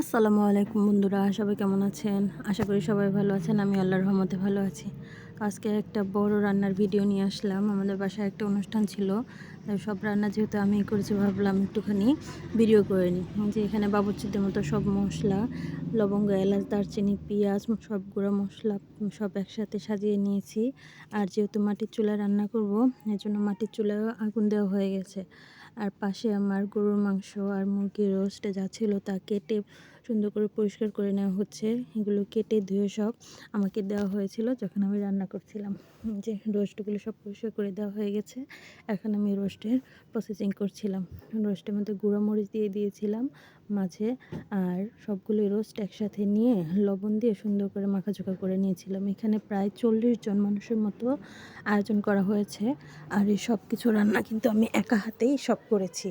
আসসালামু আলাইকুম বন্ধুরা, সবাই কেমন আছেন? আশা করি সবাই ভালো আছেন, আমি আল্লাহর রহমতে ভালো আছি। আজকে একটা বড় রান্নার ভিডিও নিয়ে আসলাম। আমাদের বাসায় একটা অনুষ্ঠান ছিল সব রান্না যেহেতু আমি করেছি ভাবলাম একটুখানি ভিডিও করে নিই। যে এখানে বাবুচিদের মতো সব মশলা, লবঙ্গ, এলাচ, দারচিনি, পেঁয়াজ, সব গুঁড়ো মশলা, সব একসাথে সাজিয়ে নিয়েছি। আর যেহেতু মাটির চুলায় রান্না করব এর জন্য মাটির চুলায় আগুন দেওয়া হয়ে গেছে। আর পাশে আমার গরুর মাংস আর মুরগির রোস্ট যা ছিল তা কেটে সুন্দর করে পরিষ্কার করে নেওয়া হচ্ছে। এগুলো কেটে ধুয়ে সব আমাকে দেওয়া হয়েছিল যখন আমি রান্না করছিলাম। যে রোস্টগুলো সব পরিষ্কার করে দেওয়া হয়ে গেছে। এখন আমি রোস্টের প্রসেসিং করছিলাম। রোস্টের মধ্যে গুঁড়ো মরিচ দিয়ে দিয়েছিলাম মাঝে আর সবগুলো রোস্ট একসাথে নিয়ে লবণ দিয়ে সুন্দর করে মাখাচোখা করে নিয়েছিলাম। এখানে প্রায় চল্লিশ জন মানুষের মতো আয়োজন করা হয়েছে। আর এই সব কিছু রান্না কিন্তু আমি একা হাতেই সব করেছি।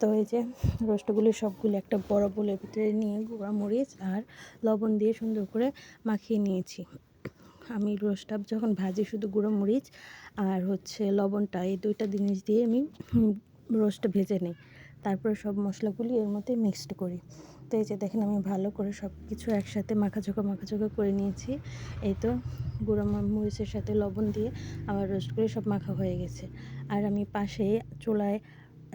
তো এই যে রোস্টগুলি সবগুলি একটা বড় বোলের ভিতরে নিয়ে গুঁড়া মরিচ আর লবণ দিয়ে সুন্দর করে মাখিয়ে নিয়েছি। আমি রোস্টটা যখন ভাজি শুধু গুঁড়ো মরিচ আর হচ্ছে লবণটা, এই দুইটা জিনিস দিয়ে আমি রোস্টটা ভেজে নিই। তারপরে সব মশলাগুলি এর মধ্যে মিক্সড করি। তো এই যে দেখেন আমি ভালো করে সব কিছু একসাথে মাখাচোখা মাখাচোখা করে নিয়েছি। এই তো গুঁড়ো মরিচের সাথে লবণ দিয়ে আমার রোস্টগুলি সব মাখা হয়ে গেছে। আর আমি পাশে চুলায়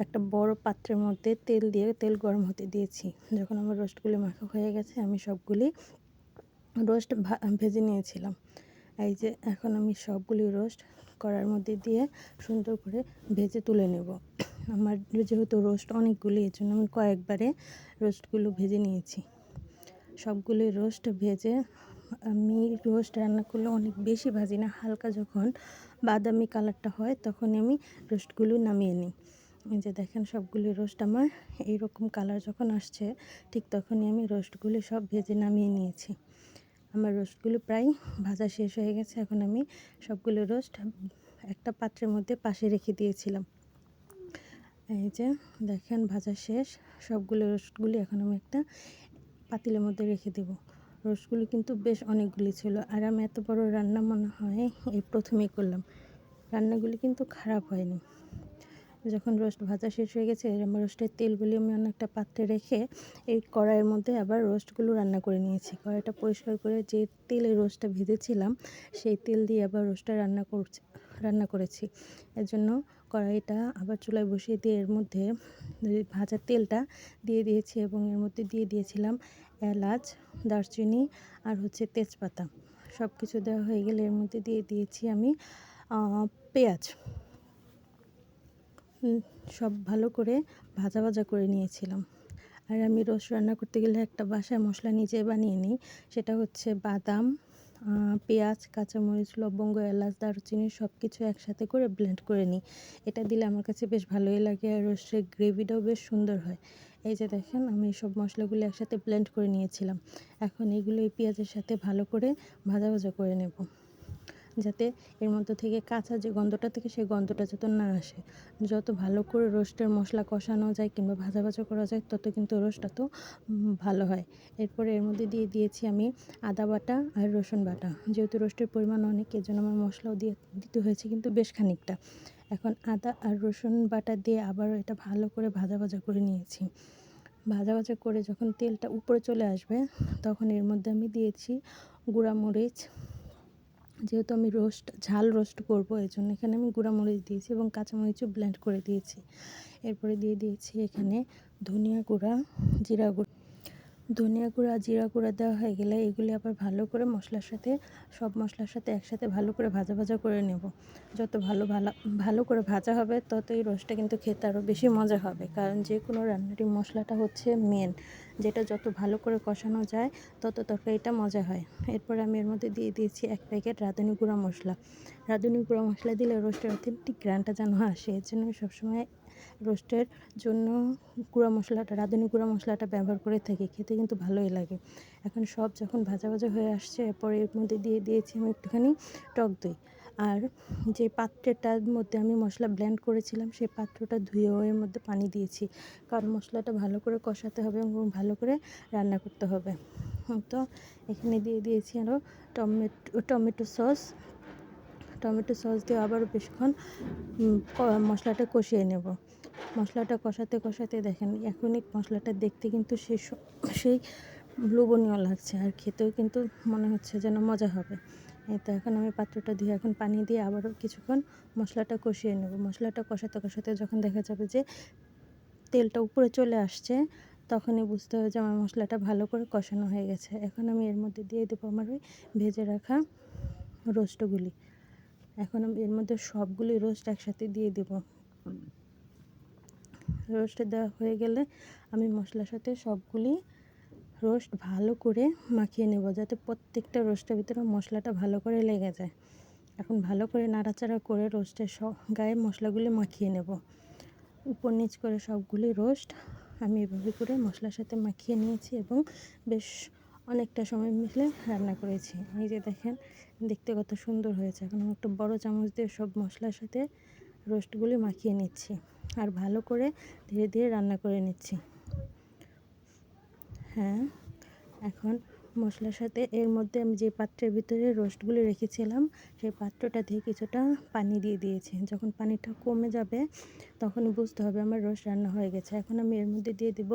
একটা বড় পাত্রের মধ্যে তেল দিয়ে, তেল গরম হতে দিয়েছি। যখন আমার রোস্টগুলি মাখা হয়ে গেছে, আমি সবগুলি রোস্ট ভেজে নিয়েছিলাম। এই যে, এখন আমি সবগুলি রোস্ট করার মধ্যে দিয়ে সুন্দর করে ভেজে তুলে নেব। আমার যেহেতু রোস্ট অনেকগুলি এর জন্য আমি কয়েকবারে রোস্টগুলো ভেজে নিয়েছি। সবগুলি রোস্ট ভেজে আমি রোস্ট রান্না করলে অনেক বেশি ভাজি না, হালকা যখন বাদামি কালারটা হয় তখন আমি রোস্টগুলো নামিয়ে নিই। যে দেখেন সবগুলি রোস্ট আমার। এইরকম কালার যখন আসছে, ঠিক তখনই আমি রোস্টগুলি সব ভেজে নামিয়ে নিয়েছি। আমার রোস্টগুলো প্রায় ভাজা শেষ হয়ে গেছে, এখন আমি সবগুলো রোস্ট একটা পাত্রের মধ্যে পাশে রেখে দিয়েছিলাম। এই যে দেখেন ভাজা শেষ, সবগুলো রোস্টগুলি এখন আমি একটা পাতিলের মধ্যে রেখে দেব। রোস্টগুলি কিন্তু বেশ অনেকগুলি ছিল, আর আমি এত বড় রান্না মনে হয় এই প্রথমেই করলাম। রান্নাগুলি কিন্তু খারাপ হয়নি। যখন রোস্ট ভাজা শেষ হয়ে গেছে আমার রোস্টের তেলগুলি আমি অনেকটা পাত্রে রেখে এই কড়াইয়ের মধ্যে আবার রোস্টগুলো রান্না করে নিয়েছি। কড়াইটা পরিষ্কার করে যে তেলে রোস্টটা ভেজেছিলাম, সেই তেল দিয়ে আবার রোস্টটা রান্না করছি, রান্না করেছি। এর জন্য কড়াইটা আবার চুলায় বসিয়ে দিয়ে এর মধ্যে ভাজা তেলটা দিয়ে দিয়েছি এবং এর মধ্যে দিয়ে দিয়েছিলাম এলাচ, দারচিনি আর হচ্ছে তেজপাতা। সব কিছু দেওয়া হয়ে গেলে এর মধ্যে দিয়ে দিয়েছি আমি পেঁয়াজ। সব ভালো করে ভাজা ভাজা করে নিয়েছিলাম। আর আমি রোস্ট রান্না করতে গেলে একটা বাসায় মশলা নিজে বানিয়ে নিই। সেটা হচ্ছে বাদাম পেঁয়াজ, কাঁচামরিচ, লবঙ্গ, এলাচ, দারুচিনি সব কিছু একসাথে করে ব্লেন্ড করে নিই। এটা দিলে আমার কাছে বেশ ভালোই লাগে আর রোস্টের গ্রেভিটাও বেশ সুন্দর হয়। এই যে দেখেন, আমি সব মশলাগুলো একসাথে ব্লেন্ড করে নিয়েছিলাম। এখন এগুলো এই পেঁয়াজের সাথে ভালো করে ভাজা ভাজা করে নেব। যাতে এর মধ্যে থেকে কাঁচা যে গন্ধটা থেকে, সেই গন্ধটা যাতে না আসে। যত ভালো করে রোস্টের মশলা কষানো যায় কিংবা ভাজা ভাজা করা যায়, তত কিন্তু রোস্টটা তো ভালো হয়। এরপরে এর মধ্যে দিয়ে দিয়েছি আমি আদা বাটা আর রসুন বাটা। যেহেতু রোস্টের পরিমাণ অনেক জন্য আমার মশলাও দিয়ে দিতে হয়েছে কিন্তু বেশ খানিকটা। এখন আদা আর রসুন বাটা দিয়ে আবারও এটা ভালো করে ভাজা ভাজা করে নিয়েছি। ভাজা ভাজা করে যখন তেলটা উপরে চলে আসবে, তখন এর মধ্যে আমি দিয়েছি গুঁড়া মরিচ যেহেতু আমি রোস্ট, ঝাল রোস্ট করব এই জন্য এখানে আমি গুঁড়ামরিচ দিয়েছি এবং কাঁচামরিচও ব্লেন্ড করে দিয়েছি। এরপরে দিয়ে দিয়েছি এখানে ধনিয়া গুঁড়া, জিরা গুঁড়া। ধনিয়া গুঁড়া, জিরা গুঁড়া দেওয়া হয়ে গেলে এগুলি আবার ভালো করে মশলার সাথে, সব মশলার সাথে একসাথে ভালো করে ভাজা ভাজা করে নেব। যত ভালো ভালো ভালো করে ভাজা হবে তত এই রোস্টটা কিন্তু খেতে আরও বেশি মজা হবে। কারণ যে কোনো রান্নারই মশলাটা হচ্ছে মেন যেটা যত ভালো করে কষানো যায়, তত তরকারিটা মজা হয়। এরপরে আমি এর মধ্যে দিয়ে দিয়েছি এক প্যাকেট রাঁধুনি গুঁড়া মশলা। রাঁধুনি গুঁড়া মশলা দিলে রোস্টের অথেন্টিক গ্রানটা যেন আসে, এর জন্য সবসময় রোস্টের জন্য গুঁড়া মশলাটা, রাঁধুনি গুঁড়া মশলাটা ব্যবহার করে থাকি, খেতে কিন্তু ভালোই লাগে। এখন সব যখন ভাজা ভাজা হয়ে আসছে, এরপরে এর মধ্যে দিয়ে দিয়েছি আমি একটুখানি টক দই। আর যে পাত্রটার মধ্যে আমি মশলা ব্লেন্ড করেছিলাম সেই পাত্রটা ধুয়েও এর মধ্যে পানি দিয়েছি। কারণ মশলাটা ভালো করে কষাতে হবে এবং ভালো করে রান্না করতে হবে। তো এখানে দিয়ে দিয়েছি আরও tomato tomato sauce. Tomato sauce দিয়ে আবারও বেশিক্ষণ মশলাটা কষিয়ে নেব। মশলাটা কষাতে কষাতে দেখেন, এখনই মশলাটা দেখতে কিন্তু সেই সেই লোভনীয় লাগছে আর খেতেও কিন্তু মনে হচ্ছে যেন মজা হবে। এই তো এখন আমি পাত্রটা দিয়ে এখন পানি দিয়ে আবারও কিছুক্ষণ মশলাটা কষিয়ে নেব। মশলাটা কষাতে কষাতে যখন দেখা যাবে যে তেলটা উপরে চলে আসছে, তখনই বুঝতে হবে যে আমার মশলাটা ভালো করে কষানো হয়ে গেছে। এখন আমি এর মধ্যে দিয়ে দেবো আমার ওই ভেজে রাখা রোস্টগুলি। এখন আমি এর মধ্যে সবগুলি রোস্ট একসাথে দিয়ে দেবো। রোস্টে দেওয়া হয়ে গেলে আমি মশলার সাথে সবগুলি রোস্ট ভালো করে মাখিয়ে নেব যাতে প্রত্যেকটা রোস্টের ভিতরে মশলাটা ভালো করে লেগে যায়। এখন ভালো করে নাড়াচাড়া করে রোস্টের সব গায়ে মশলাগুলি মাখিয়ে নেব। উপর নিচ করে সবগুলি রোস্ট আমি এভাবে করে মশলার সাথে মাখিয়ে নিয়েছি এবং বেশ অনেকটা সময় মিলে রান্না করেছি। এই যে দেখেন, দেখতে কত সুন্দর হয়েছে। এখন আমি একটা বড় চামচ দিয়ে সব মশলার সাথে রোস্টগুলি মাখিয়ে নিচ্ছি। আর ভালো করে ধীরে ধীরে রান্না করে নিচ্ছি। হ্যাঁ এখন মশলার সাথে এর মধ্যে আমি যে পাত্রের ভিতরে রোস্টগুলি রেখেছিলাম, সেই পাত্রটা দিয়ে কিছুটা পানি দিয়ে দিয়েছি। যখন পানিটা কমে যাবে, তখন বুঝতে হবে আমার রোস্ট রান্না হয়ে গেছে। এখন আমি এর মধ্যে দিয়ে দিব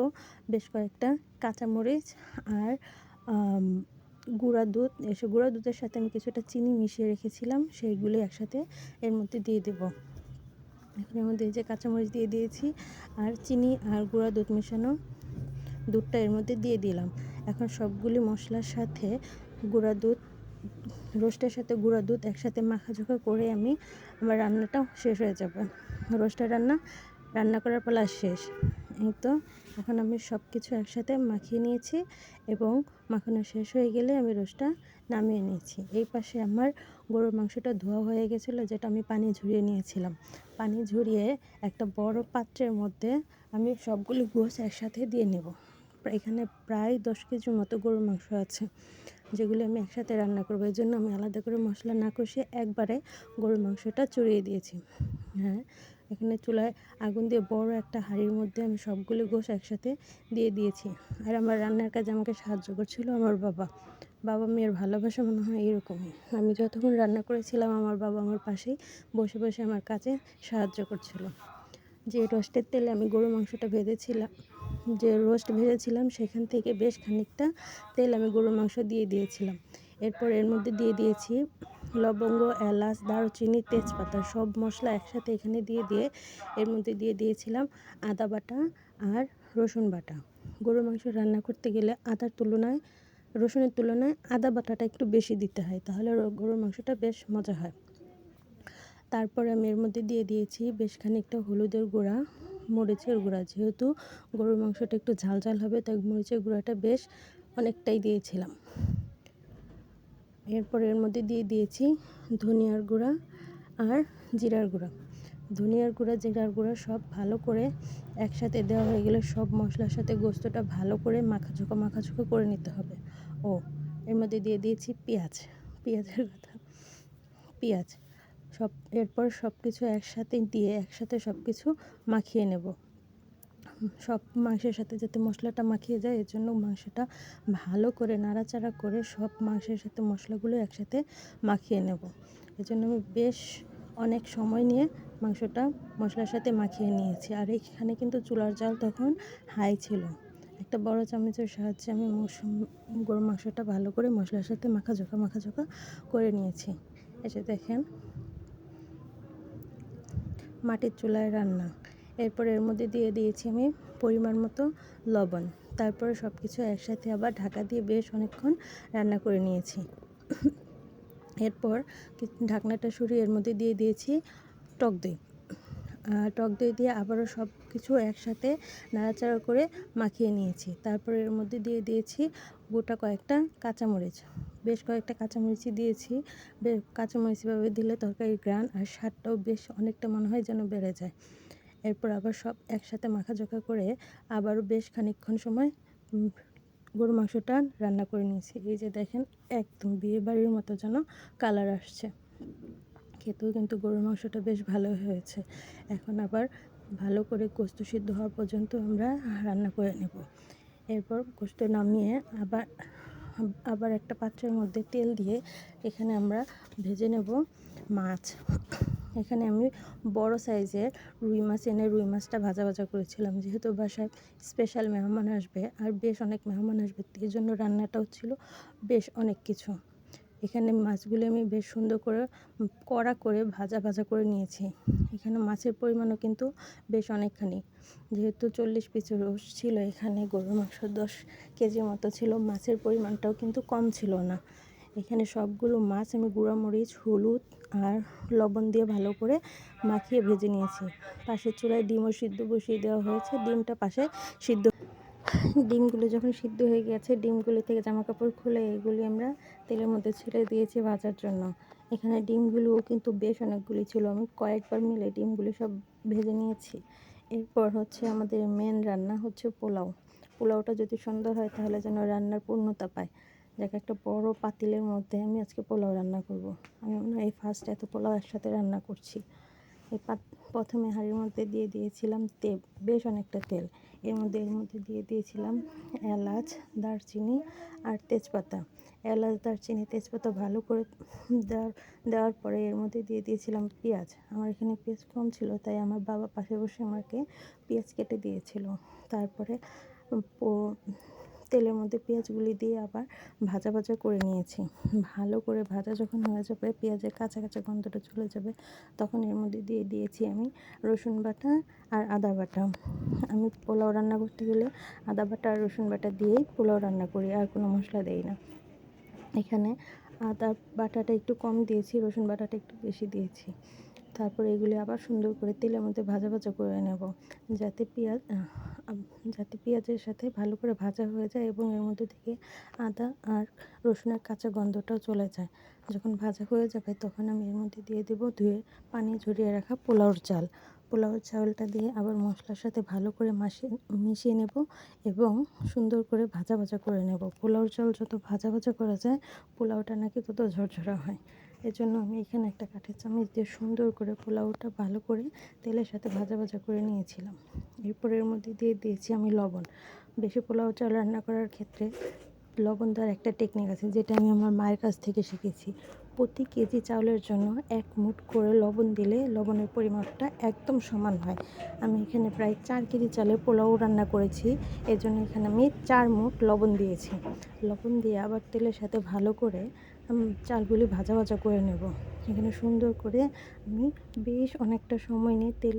বেশ কয়েকটা কাঁচামরিচ আর গুঁড়া দুধ। এসে গুঁড়া দুধের সাথে আমি কিছুটা চিনি মিশিয়ে রেখেছিলাম, সেইগুলি একসাথে এর মধ্যে দিয়ে দেবো। এখন মধ্যে যে কাঁচামরিচ দিয়ে দিয়েছি আর চিনি আর গুঁড়া দুধ মেশানো দুধটা এর মধ্যে দিয়ে দিলাম। এখন সবগুলি মশলার সাথে গুঁড়া দুধ, রোস্টের সাথে গুঁড়া দুধ একসাথে মাখাঝোকা করে আমি আমার রান্নাটাও শেষ হয়ে যাবে। রোস্টের রান্না রান্না করার পালা শেষ। এই তো, এখন আমি সব কিছু একসাথে মাখিয়ে নিয়েছি এবং মাখানো শেষ হয়ে গেলে আমি রোস্টটা নামিয়ে নিয়েছি। এই পাশে আমার গরুর মাংসটা ধোয়া হয়ে গেছিল, যেটা আমি পানি ঝরিয়ে নিয়েছিলাম। পানি ঝরিয়ে একটা বড় পাত্রের মধ্যে আমি সবগুলি গোছ একসাথে দিয়ে নেব। এখানে প্রায় দশ কেজির মতো গরুর মাংস আছে, যেগুলো আমি একসাথে রান্না করব। এই জন্য আমি আলাদা করে মশলা না কষিয়ে একবারে গরুর মাংসটা চড়িয়ে দিয়েছি। হ্যাঁ এখানে চুলায় আগুন দিয়ে বড় একটা হাঁড়ির মধ্যে আমি সবগুলো গোশ একসাথে দিয়ে দিয়েছি। আর আমার রান্নার কাজে আমাকে সাহায্য করছিল আমার বাবা। বাবা মেয়ের ভালোবাসা মনে হয় এরকমই। আমি যতক্ষণ রান্না করেছিলাম, আমার বাবা আমার পাশেই বসে বসে আমার কাজে সাহায্য করছিল। যে রোস্টের তেলে আমি গরু মাংসটা ভেজেছিলাম, যে রোস্ট ভেজেছিলাম, সেখান থেকে বেশ খানিকটা তেল আমি গরুর মাংস দিয়ে দিয়েছিলাম। এরপর এর মধ্যে দিয়ে দিয়েছি লবঙ্গ, এলাচ, দারুচিনি, তেজপাতা, সব মশলা একসাথে এখানে দিয়ে দিয়ে এর মধ্যে দিয়ে দিয়েছিলাম আদা বাটা আর রসুন বাটা। গরুর মাংস রান্না করতে গেলে আদার তুলনায় রসুনের তুলনায় আদা বাটাটা একটু বেশি দিতে হয়, তাহলে গরুর মাংসটা বেশ মজা হয়। তারপরে আমি এর মধ্যে দিয়ে দিয়েছি বেশ খানিকটা হলুদের গুঁড়া, মরিচের গুঁড়া। যেহেতু গরুর মাংসটা একটু ঝাল ঝাল হবে, তাই মরিচের গুঁড়াটা বেশ অনেকটাই দিয়েছিলাম। এরপর এর মধ্যে দিয়ে দিয়েছি ধনিয়ার গুঁড়া আর জিরার গুঁড়া। ধনিয়ার গুঁড়া, জিরার গুঁড়া সব ভালো করে একসাথে দেওয়া হয়ে গেলে সব মশলার সাথে গোস্তটা ভালো করে মাখাঝোকা মাখাঝোকা করে নিতে হবে। ও, এর মধ্যে দিয়ে দিয়েছি পেঁয়াজ, পেঁয়াজের কথা পেঁয়াজ। সব, এরপর সব কিছু একসাথে দিয়ে, একসাথে সব কিছু মাখিয়ে নেব। সব মাংসের সাথে যাতে মশলাটা মাখিয়ে যায়, এর জন্য মাংসটা ভালো করে নাড়াচাড়া করে সব মাংসের সাথে মশলাগুলো একসাথে মাখিয়ে নেব। এজন্য আমি বেশ অনেক সময় নিয়ে মাংসটা মশলার সাথে মাখিয়ে নিয়েছি। আর এইখানে কিন্তু চুলার জাল তখন হাই ছিল। একটা বড় চামচের সাহায্যে আমি মশ- গরুর মাংসটা ভালো করে মশলার সাথে মাখাঝোকা মাখাঝোকা করে নিয়েছি। এসে দেখেন। মাটির চুলায় রান্না। এরপর এর মধ্যে দিয়ে দিয়েছি আমি পরিমাণ মতো লবণ। তারপরে সব কিছু একসাথে আবার ঢাকা দিয়ে বেশ অনেকক্ষণ রান্না করে নিয়েছি। এরপর ঢাকনাটা সরিয়ে এর মধ্যে দিয়ে দিয়েছি টক দই। টক দই দিয়ে আবারও সব কিছু একসাথে নাড়াচাড়া করে মাখিয়ে নিয়েছি। তারপরে এর মধ্যে দিয়ে দিয়েছি গোটা কয়েকটা কাঁচামরিচ। বেশ কয়েকটা কাঁচামরিচই দিয়েছি। বেশ কাঁচামরিচ এভাবে দিলে তরকারির গ্রান আর স্বাদটাও বেশ অনেকটা মনে হয় যেন বেড়ে যায়। এরপর আবার সব একসাথে মাখাজোকা করে আবারও বেশ খানিকক্ষণ সময় গরু মাংসটা রান্না করে নিয়েছি। এই যে দেখেন, একদম বিয়ে বাড়ির মতো যেন কালার আসছে। খেতেও কিন্তু গরুর মাংসটা বেশ ভালো হয়েছে। এখন আবার ভালো করে গোস্ত সিদ্ধ হওয়া পর্যন্ত আমরা রান্না করে নেব। এরপর গোস্ত নামিয়ে আবার আবার একটা পাত্রের মধ্যে তেল দিয়ে এখানে আমরা ভেজে নেব মাছ। এখানে আমি বড় সাইজের রুই মাছ এনে রুই মাছটা ভাজা ভাজা করেছিলাম। যেহেতু বাসায় স্পেশাল মেহমান আসবে আর বেশ অনেক মেহমান আসবে এই জন্য রান্নাটাও ছিল বেশ অনেক কিছু। এখানে মাছগুলো আমি বেশ সুন্দর করে কড়া করে ভাজা ভাজা করে নিয়েছি। এখানে মাছের পরিমাণও কিন্তু বেশ অনেকখানি। যেহেতু চল্লিশ পিসের রোস ছিল এখানে, গরুর মাংস দশ কেজির মতো ছিল, মাছের পরিমাণটাও কিন্তু কম ছিল না। এখানে সবগুলো মাছ আমি গুঁড়ামরিচ হলুদ আর লবণ দিয়ে ভালো করে মাখিয়ে ভেজে নিয়েছি। পাশের চুলায় ডিমও সিদ্ধ বসিয়ে দেওয়া হয়েছে। ডিমটা পাশে সিদ্ধ ডিমগুলো যখন সিদ্ধ হয়ে গেছে, ডিমগুলো থেকে জামা কাপড় খুলে এগুলি আমরা তেলের মধ্যে ছেড়ে দিয়েছি ভাজার জন্য। এখানে ডিমগুলোও কিন্তু বেশ অনেকগুলি ছিল। আমি কয়েকবার মিলে ডিমগুলো সব ভেজে নিয়েছি। এরপর হচ্ছে আমাদের মেন রান্না হচ্ছে পোলাও। পোলাওটা যদি সুন্দর হয়, তাহলে যেন রান্নার পূর্ণতা পায়। যাকে, একটা বড় পাতিলের মধ্যে আমি আজকে পোলাও রান্না করব। আমি মনে এই ফার্স্ট এত পোলাও একসাথে রান্না করছি। এই প্রথমে হাঁড়ির মধ্যে দিয়ে দিয়েছিলাম তেল, বেশ অনেকটা তেল। এর মধ্যে এর মধ্যে দিয়ে দিয়েছিলাম এলাচ, দারচিনি আর তেজপাতা। এলাচ, দারচিনি, তেজপাতা ভালো করে দেওয়ার দেওয়ার পরে এর মধ্যে দিয়ে দিয়েছিলাম পেঁয়াজ। আমার এখানে পেঁয়াজ কম ছিল, তাই আমার বাবা পাশে বসে আমাকে পেঁয়াজ কেটে দিয়েছিল। তারপরে তেলের মধ্যে পেঁয়াজগুলি দিয়ে আবার ভাজা ভাজা করে নিয়েছি। ভালো করে ভাজা যখন হয়ে যাবে, পেঁয়াজের কাঁচা কাঁচা গন্ধটা চলে যাবে, তখন এর মধ্যে দিয়ে দিয়েছি আমি রসুন বাটা আর আদা বাটা। আমি পোলাও রান্না করতে গেলে আদা বাটা আর রসুন বাটা দিয়েই পোলাও রান্না করি, আর কোনো মশলা দেই না। এখানে আদা বাটাটা একটু কম দিয়েছি, রসুন বাটাটা একটু বেশি দিয়েছি। তারপর এগুলি আবার সুন্দর করে তেলের মধ্যে ভাজা ভাজা করে নেব। যাতে পেঁয়াজ যাতে পেঁয়াজের সাথে ভালো করে ভাজা হয়ে যায় এবং এর মধ্যে থেকে আদা আর রসুনের কাঁচা গন্ধটাও চলে যায়। যখন ভাজা হয়ে যাবে তখন আমি এর মধ্যে দিয়ে দেবো ধুয়ে পানি ঝরিয়ে রাখা পোলাওর চাল। পোলাওর চালটা দিয়ে আবার মশলার সাথে ভালো করে মাসিয়ে, মিশিয়ে নেব এবং সুন্দর করে ভাজা ভাজা করে নেব। পোলাওর চাল যত ভাজা ভাজা করা যায় পোলাওটা নাকি তত ঝরঝরা হয়। এজন্য আমি এখানে একটা কাঠের চামচ দিয়ে সুন্দর করে পোলাওটা ভালো করে তেলের সাথে ভাজা ভাজা করে নিয়েছিলাম। এরপর এর মধ্যে দিয়ে দিয়েছি আমি লবণ। বেশি পোলাও চাল রান্না করার ক্ষেত্রে লবণ দেওয়ার একটা টেকনিক আছে যেটা আমি আমার মায়ের কাছ থেকে শিখেছি। প্রতি কেজি চাউলের জন্য এক মুঠ করে লবণ দিলে লবণের পরিমাপটা একদম সমান হয়। আমি এখানে প্রায় চার কেজি চালের পোলাও রান্না করেছি। এর জন্য এখানে আমি চার মুঠ লবণ দিয়েছি। লবণ দিয়ে আবার তেলের সাথে ভালো করে চালগুলি ভাজা ভাজা করে নেব। এখানে সুন্দর করে আমি বেশ অনেকটা সময় নিয়ে তেল,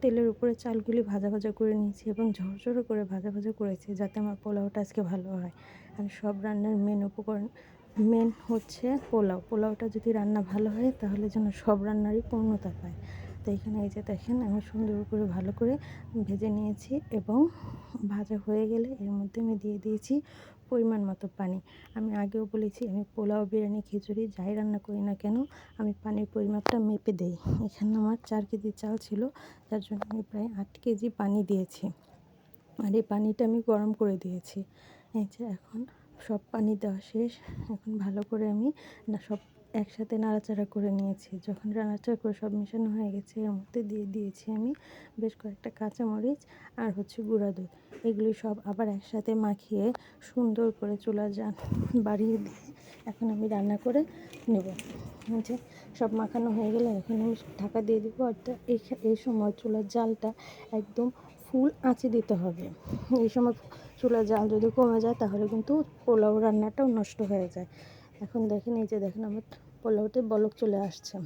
তেলের উপরে চালগুলি ভাজা ভাজা করে নিয়েছি এবং ঝরঝরে করে ভাজা ভাজা করেছি যাতে আমার পোলাওটা আজকে ভালো হয়। আর সব রান্নার মেন উপকরণ মেন হচ্ছে পোলাও। পোলাওটা যদি রান্না ভালো হয় তাহলে যেন সব রান্নারই পূর্ণতা পায়। তো এখানে এই যে দেখেন, আমি সুন্দর করে ভালো করে ভেজে নিয়েছি এবং ভাজা হয়ে গেলে এর মধ্যে আমি দিয়ে দিয়েছি পরিমাণ মতো পানি। আমি আগেও বলেছি, আমি পোলাও, বিরিয়ানি, খিচুড়ি যাই রান্না করি না কেন, আমি পানির পরিমাপটা মেপে দেই। এখানে আমার চার কেজি চাল ছিল, যার জন্য আমি প্রায় আট কেজি পানি দিয়েছি। আর এই পানিটা আমি গরম করে দিয়েছি। এই যে এখন সব পানি দেওয়া শেষ। এখন ভালো করে আমি না সব একসাথে নাড়াচাড়া করে নিয়েছি। যখন নাড়াচাড়া করে সব মেশানো হয়ে গেছে, এর মধ্যে দিয়ে দিয়েছি আমি বেশ কয়েকটা কাঁচামরিচ আর হচ্ছে গুঁড়া দুধ। এগুলি সব আবার একসাথে মাখিয়ে সুন্দর করে চুলা জান বাড়িয়ে দিয়ে এখন আমি রান্না করে নেব। যে সব মাখানো হয়ে গেলে এখন আমি ঢাকা দিয়ে দেবো। অর্থাৎ এই সময় চুলার জালটা একদম ফুল আঁচে দিতে হবে। এই সময় চুলার জাল যদি কমে যায় তাহলে কিন্তু পোলাও রান্নাটাও নষ্ট হয়ে যায়। এখন দেখেন, এই যে দেখেন আমার পোলাওতে বলক চলে আসছে।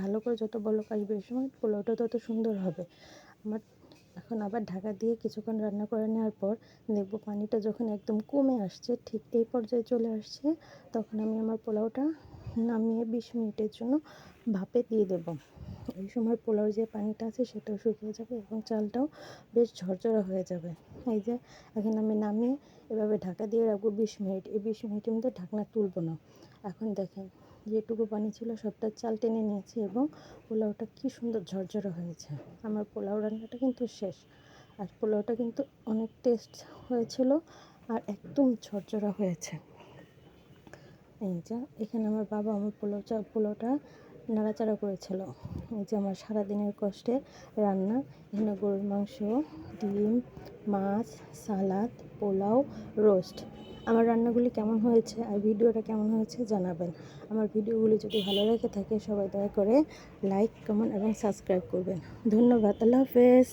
ভালো করে যত বলক আসবে এই সময় পোলাওটা তত সুন্দর হবে। আমার এখন আবার ঢাকা দিয়ে কিছুক্ষণ রান্না করে নেওয়ার পর দেখব পানিটা যখন একদম কমে আসছে, ঠিক এই পর্যায়ে চলে আসছে, তখন আমি আমার পোলাওটা নামিয়ে বিশ মিনিটের জন্য ভাপে দিয়ে দেবো। এই সময় পোলাওর যে পানিটা আছে সেটাও শুকিয়ে যাবে এবং চালটাও বেশ ঝরঝরা হয়ে যাবে। এই যে এখন আমি নামিয়ে এভাবে ঢাকা দিয়ে রাখব বিশ মিনিট। এই বিশ মিনিটের মধ্যে ঢাকনা তুলবো না। এখন দেখেন, যেটুকু পানি ছিল সবটা চাল টেনে নিয়েছে এবং পোলাওটা কি সুন্দর ঝরঝরা হয়েছে। আমার পোলাও রান্নাটা কিন্তু শেষ। আর পোলাওটা কিন্তু অনেক টেস্ট হয়েছিল আর একদম ঝরঝরা হয়েছে। এই যে, এখানে আমার বাবা আমার পোলাও চা, পোলাওটা নাড়াচাড়া করেছিল। এই যে আমার সারাদিনের কষ্টে রান্না, এখানে গরুর মাংস, ডিম, মাছ, সালাদ পোলাও রোস্ট। আমার রান্নাগুলি কেমন হয়েছে আর ভিডিওটা কেমন হয়েছে জানাবেন। আমার ভিডিওগুলি যদি ভালো লেগে থাকে সবাই দয়া করে লাইক কমেন্ট এবং সাবস্ক্রাইব করবেন। ধন্যবাদ, আল্লাহ হাফেজ।